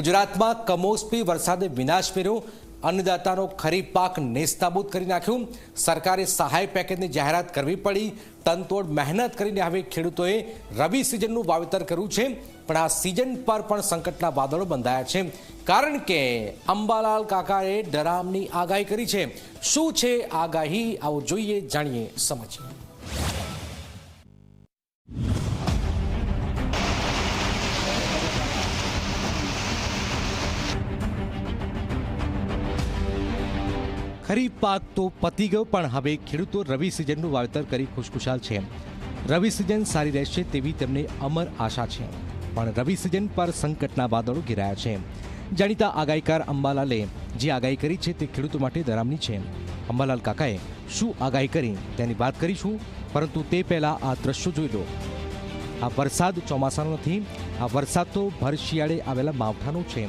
ગુજરાતમાં કમોસમી વરસાદે વિનાશ મેળ્યો અન્નદાતાનો ખરીફ પાક નેસ્તાબૂદ કરી નાખ્યું. સરકારે સહાય પેકેજની જાહેરાત કરવી પડી. તનતોડ મહેનત કરીને હવે ખેડૂતોએ રવિ સિઝનનું વાવેતર કર્યું છે. પણ આ સિઝન પર પણ સંકટના વાદળો બંધાયા છે. કારણ કે અંબાલાલ કાકાએ ડરામની આગાહી કરી છે. શું છે આગાહી? આવો જોઈએ, જાણીએ સમજીએ ખરીફ પાક તો પતી ગયો, પણ હવે ખેડૂતો રવિ સિઝનનું વાવેતર કરી ખુશખુશાલ છે. રવિ સિઝન સારી રહેશે તેવી તેમને અમર આશા છે. પણ રવિ સિઝન પર સંકટના વાદળો ઘેરાયા છે. જાણીતા આગાહીકાર અંબાલાલે જે આગાહી કરી છે તે ખેડૂતો માટે દરામની છે. અંબાલાલ કાકાએ શું આગાહી કરી તેની વાત કરીશું, પરંતુ તે પહેલાં આ દ્રશ્યો જોઈ લો. આ વરસાદ ચોમાસાનો નથી, આ વરસાદ તો ભર શિયાળે આવેલા માવઠાનો છે.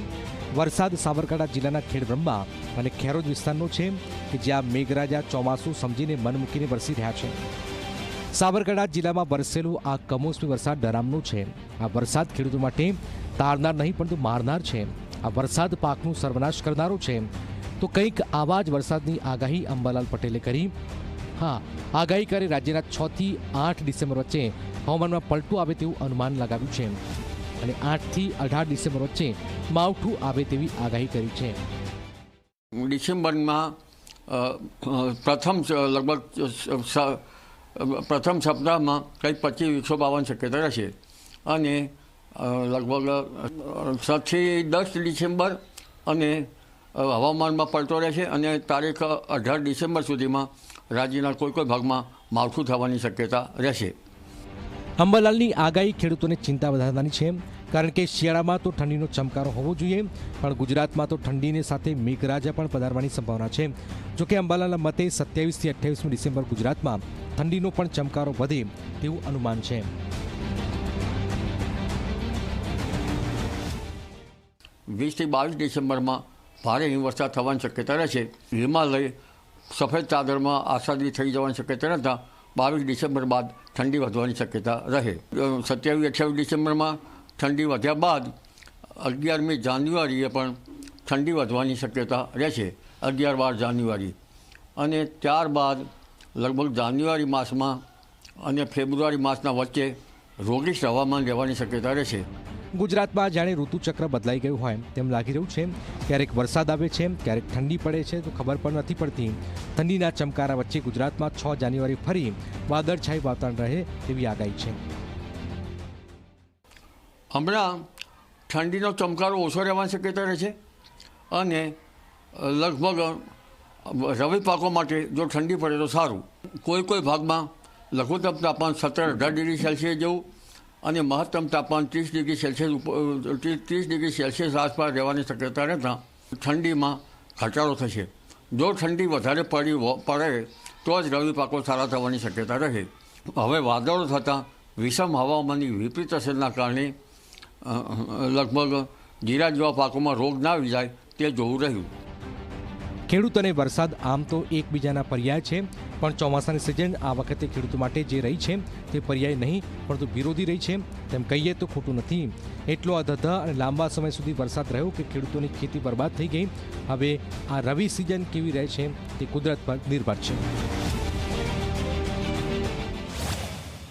વરસાદ સાબરકાંઠા જિલ્લાના ખેડબ્રહ્મા અને ખેરોજ વિસ્તારનો છે કે જ્યાં મેઘરાજા ચોમાસું સમજીને મન મૂકીને વરસી રહ્યા છે. સાબરકાંઠા જિલ્લામાં વરસેલું આ કમોસમી વરસાદ ડરામનું છે. આ વરસાદ ખેડૂતો માટે તારનાર નહીં, પરંતુ મારનાર છે. આ વરસાદ પાકનું સર્વનાશ કરનારો છે. તો કંઈક આવા જ વરસાદની આગાહી અંબાલાલ પટેલે કરી. હા, આગાહી કરી રાજ્યના છ થી આઠ ડિસેમ્બર વચ્ચે હવામાનમાં પલટું આવે તેવું અનુમાન લગાવ્યું છે. અને આઠથી અઢાર ડિસેમ્બર વચ્ચે માવઠું આવે તેવી આગાહી કરી છે. ડિસેમ્બરમાં પ્રથમ લગભગ પ્રથમ સપ્તાહમાં કંઈક પચીસ એકસો બાવન શક્યતા રહેશે. અને લગભગ છથી દસ ડિસેમ્બર અને હવામાનમાં પલટો રહેશે અને તારીખ અઢાર ડિસેમ્બર સુધીમાં રાજ્યના કોઈ કોઈ ભાગમાં માવઠું થવાની શક્યતા રહેશે. અંબાલાલની આગાહી ખેડૂતોને ચિંતા વધારવાની છે. કારણ કે શિયાળામાં તો ઠંડીનો ચમકારો હોવો જોઈએ, પણ ગુજરાતમાં તો ઠંડીની સાથે મેઘરાજા પણ પધારવાની સંભાવના છે. જોકે અંબાલાલના મતે સત્યાવીસથી અઠ્યાવીસમી ડિસેમ્બર ગુજરાતમાં ઠંડીનો પણ ચમકારો વધે તેવું અનુમાન છે. વીસથી બાવીસ ડિસેમ્બરમાં ભારે હિમવર્ષા થવાની શક્યતા રહે છે. હિમાલય સફેદ ચાદરમાં આસાદી થઈ જવાની શક્યતા રહેતા બાવીસ ડિસેમ્બર બાદ ઠંડી વધવાની શક્યતા રહે. સત્યાવીસ, અઠ્યાવીસ ડિસેમ્બરમાં ઠંડી વધ્યા બાદ અગિયારમી જાન્યુઆરીએ પણ ઠંડી વધવાની શક્યતા રહેશે. અગિયાર બાર જાન્યુઆરી. અને ત્યારબાદ લગભગ જાન્યુઆરી માસમાં અને ફેબ્રુઆરી માસના વચ્ચે રોગીશ હવામાન રહેવાની શક્યતા રહેશે. ગુજરાતમાં જાણે ઋતુચક્ર બદલાઈ ગયું હોય તેમ લાગી રહ્યું છે. ક્યારેક વરસાદ આવે છે, ક્યારેક ઠંડી પડે છે, તો ખબર પણ નથી પડતી. ઠંડીના ચમકારા વચ્ચે ગુજરાતમાં છ જાન્યુઆરી ફરી વાદળછાઈ વાતાવરણ રહે તેવી આગાહી છે. હમણાં ઠંડીનો ચમકારો ઓછો રહેવાની શક્યતા રહે છે અને લગભગ રવિ પાકો માટે જો ઠંડી પડે તો સારું. કોઈ કોઈ ભાગમાં લઘુત્તમ તાપમાન સત્તર અઢાર ડિગ્રી સેલ્સિયસ જેવું અને મહત્તમ તાપમાન ત્રીસ degree Celsius thirty degree Celsius આસપાસ રહેવાની શક્યતા રહેતા ઠંડીમાં ઘટાડો થશે. જો ઠંડી વધારે પડી પડે, તો જ રવિ પાકો સારા થવાની શક્યતા રહે. હવે વાદળો થતાં વિષમ હવામાનની વિપરીત અસરના કારણે લગભગ જીરા જેવા પાકોમાં રોગ ના આવી જાય તે જોવું રહ્યું. ખેડૂત અને વરસાદ આમ તો એકબીજાના પર્યાય છે. પણ ચોમાસાની સિઝન આ વખતે ખેડૂતો માટે જે રહી છે તે પર્યાય નહીં, પરંતુ વિરોધી રહી છે. તેમ કહીએ તો ખોટું નથી. એટલો અધધા અને લાંબા સમય સુધી વરસાદ રહ્યો કે ખેડૂતોની ખેતી બરબાદ થઈ ગઈ. હવે આ રવિ સિઝન કેવી રહે છે તે કુદરત પર નિર્ભર છે.